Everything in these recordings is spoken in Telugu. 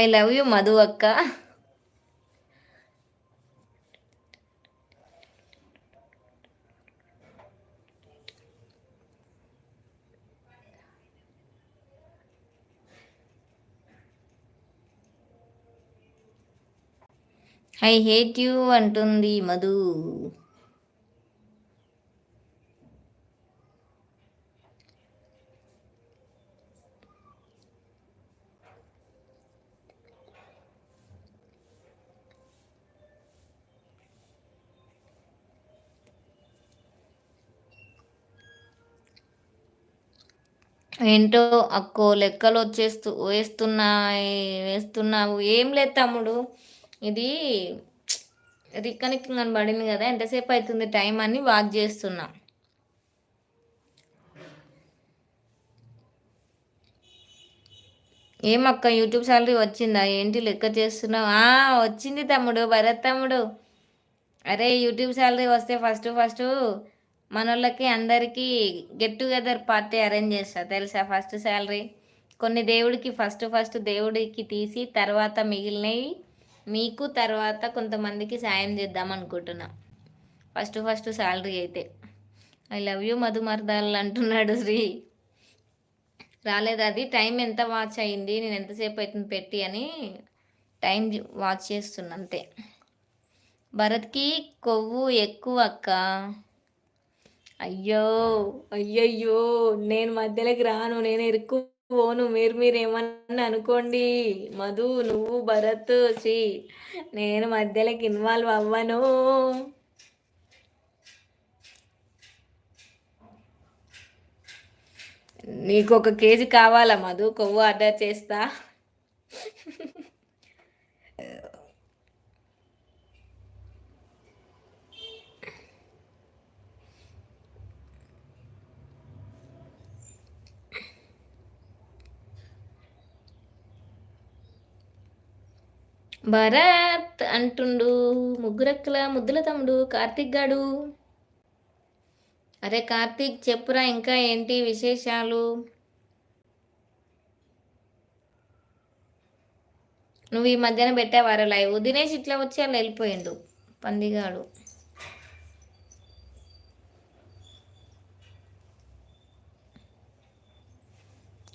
ఐ లవ్ యూ మధు అక్క. ఐ హేట్ యూ అంటుంది మధు. ఏంటో అక్కో లెక్కలు వచ్చేస్తూ వేస్తున్నాయి వేస్తున్నావు. ఏం లేదు తమ్ముడు. ఇది రికనెక్టింగ్ అని పడింది కదా ఎంతసేపు అవుతుంది టైం అని వాక్ చేస్తున్నా. ఏమక్క యూట్యూబ్ సాలరీ వచ్చిందా? ఏంటి లెక్క చేస్తున్నావు? వచ్చింది తమ్ముడు భరత్ తమ్ముడు. అరే యూట్యూబ్ సాలరీ వస్తే ఫస్ట్ ఫస్ట్ మనోళ్ళకి అందరికీ గెట్ టుగెదర్ పార్టీ అరేంజ్ చేస్తా తెలుసా? ఫస్ట్ శాలరీ కొన్ని దేవుడికి ఫస్ట్ ఫస్ట్ దేవుడికి తీసి తర్వాత మిగిలినవి మీకు తర్వాత కొంతమందికి సాయం చేద్దాం అనుకుంటున్నా. ఫస్ట్ ఫస్ట్ శాలరీ అయితే. ఐ లవ్ యూ మధుమర్దాలు అంటున్నాడు శ్రీ. రాలేదు అది. టైం ఎంత వాచ్ అయింది? నేను ఎంతసేపు అవుతుంది పెట్టి అని టైం వాచ్ చేస్తున్నా అంతే. భరత్కి కొవ్వు ఎక్కువ అక్క. అయ్యో అయ్యయ్యో నేను మధ్యలోకి రాను నేను ఇరుక్కు పోను మీరు మీరు ఏమన్నా అనుకోండి. మధు నువ్వు భరత్ శ్రీ నేను మధ్యలోకి ఇన్వాల్వ్ అవ్వను. నీకు ఒక కేజీ కావాలా మధు? కొవ్వు ఆర్డర్ చేస్తా. భరత్ అంటుండు ముగ్గురక్కల ముద్దుల తమ్ముడు కార్తిక్ గాడు. అరే కార్తీక్ చెప్పురా ఇంకా ఏంటి విశేషాలు? నువ్వు ఈ మధ్యన పెట్టావారా లైవ్? దినేష్ ఇట్లా వచ్చి అలా వెళ్ళిపోయిండు పందిగాడు.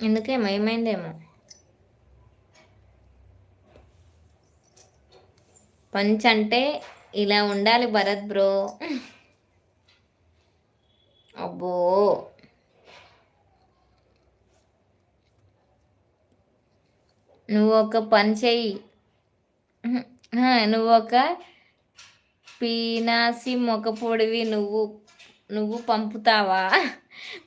ఎందుకేమో ఏమైందేమో? పంచ్ అంటే ఇలా ఉండాలి భరత్ బ్రో. అబ్బో. నువ్వు ఒక పని చెయ్యి. నువ్వు ఒక పీనాసి మొక్క పొడివి నువ్వు నువ్వు పంపుతావా?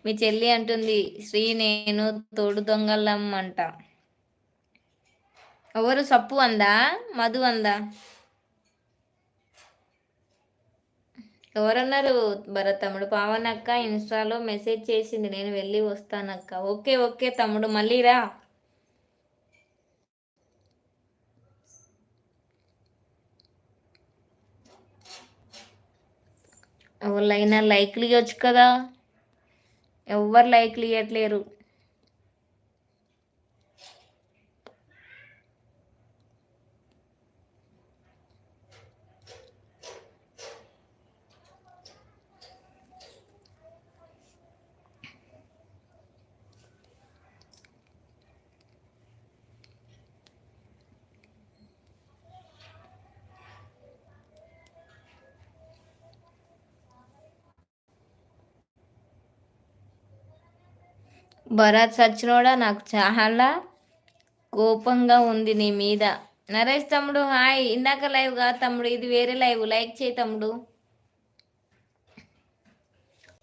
మీ చెల్లి అంటుంది శ్రీ నేను తోడు దొంగలం అంట ఎవరు? సప్పు అందా? మధు అందా? ఎవరన్నారు? భరత్ తమ్ముడు పావన్ అక్క ఇన్స్టాలో మెసేజ్ చేసింది. నేను వెళ్ళి వస్తానక్క. ఓకే ఓకే తమ్ముడు. మళ్ళీ రా. ఎవరైనా లైక్లు ఇవ్వచ్చు కదా. ఎవరు లైక్లు ఇవ్వట్లేరు భరత్ సచ్చినోడా నాకు చాలా కోపంగా ఉంది నీ మీద. నరేష్ తమ్ముడు హాయ్. ఇందాక లైవ్ కా తమ్ముడు? ఇది వేరే లైవ్ లైక్ చేయి తమ్ముడు.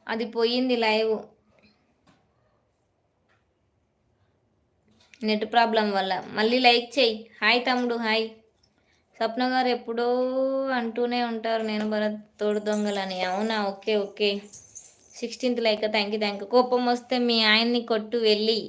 అది పోయింది లైవ్ నెట్ ప్రాబ్లం వల్ల. మళ్ళీ లైక్ చేయి. హాయ్ తమ్ముడు హాయ్ స్వప్న గారు ఎప్పుడో అంటూనే ఉంటారు నేను భరత్ తోడు దొంగలని. అవునా? Okay okay. Sixteenth like thank you thank you కోపం వస్తే మీ ఆయన్ని కొట్టు వెళ్ళి.